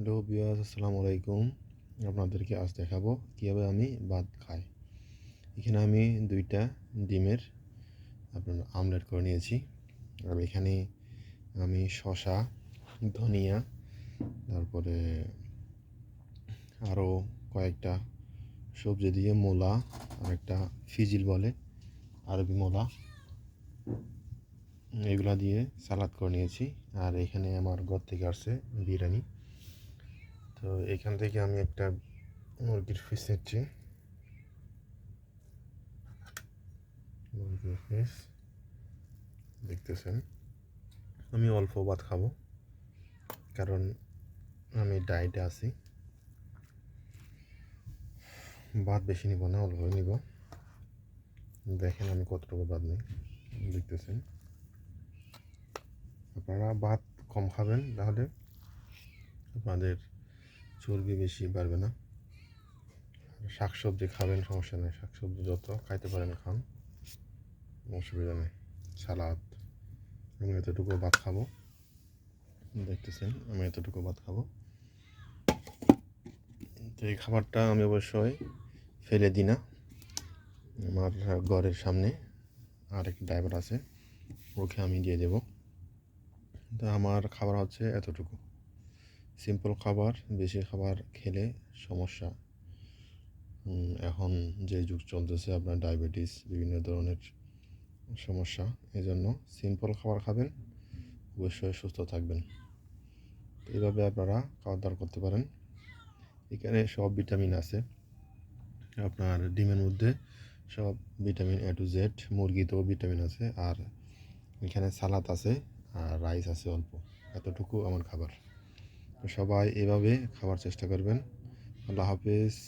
Hello বিয়াস আসসালামু আলাইকুম। আপনাদেরকে আজ দেখাবো কীভাবে আমি ভাত খাই। এখানে আমি দুইটা ডিমের আপনার আমলেট করে নিয়েছি। আর এখানে আমি শসা, ধনিয়া, তারপরে আরও কয়েকটা সবজি দিয়ে মোলা আর একটা ফিজিল বলে, আরবি মোলা, এগুলা দিয়ে সালাদ করে নিয়েছি। আর এখানে আমার ঘর থেকে আসছে বিরিয়ানি। তো এখান থেকে আমি একটা মুরগির ফিস নিচ্ছি। মুরগির ফিস দেখতেছেন। আমি অল্প ভাত খাব, কারণ আমি ডায়েটে আছি। ভাত বেশি নিব না অল্প নিব। দেখেন আমি কতটুকু ভাত নিই, দেখতেছেন। আপনারা ভাত কম খাবেন, তাহলে আপনাদের চর্বি বেশি বাড়বে না। শাক সবজি খাবেন, সমস্যা নেই। শাক সবজি যত খাইতে পারেন খান অসুবিধা নেই। সালাদ, আমি এতটুকু ভাত খাব। দেখতেছেন, আমি এতটুকু ভাত খাব। তো এই খাবারটা আমি অবশ্যই ফেলে দিই না। আমার ঘরের সামনে আরেক ড্রাইভার আছে, ওকে আমি দিয়ে দেবো। তো আমার খাবার হচ্ছে এতটুকু। সিম্পল খাবার, বেশি খাবার খেলে সমস্যা। এখন যে যুগ চলতেছে আপনার ডায়াবেটিস বিভিন্ন ধরনের সমস্যা এই জন্য সিম্পল খাবার খাবেন, অবশ্যই সুস্থ থাকবেন। এইভাবে আপনারা খাওয়া দাওয়া করতে পারেন। এখানে সব ভিটামিন আছে। আপনার ডিমের মধ্যে সব ভিটামিন এ টু জেড মুরগিতেও ভিটামিন আছে, আর এখানে সালাদ আছে, আর রাইস আছে অল্প। এতটুকু আমার খাবার। সবাই এভাবে খাওয়ার চেষ্টা করবেন। আল্লাহ হাফেজ।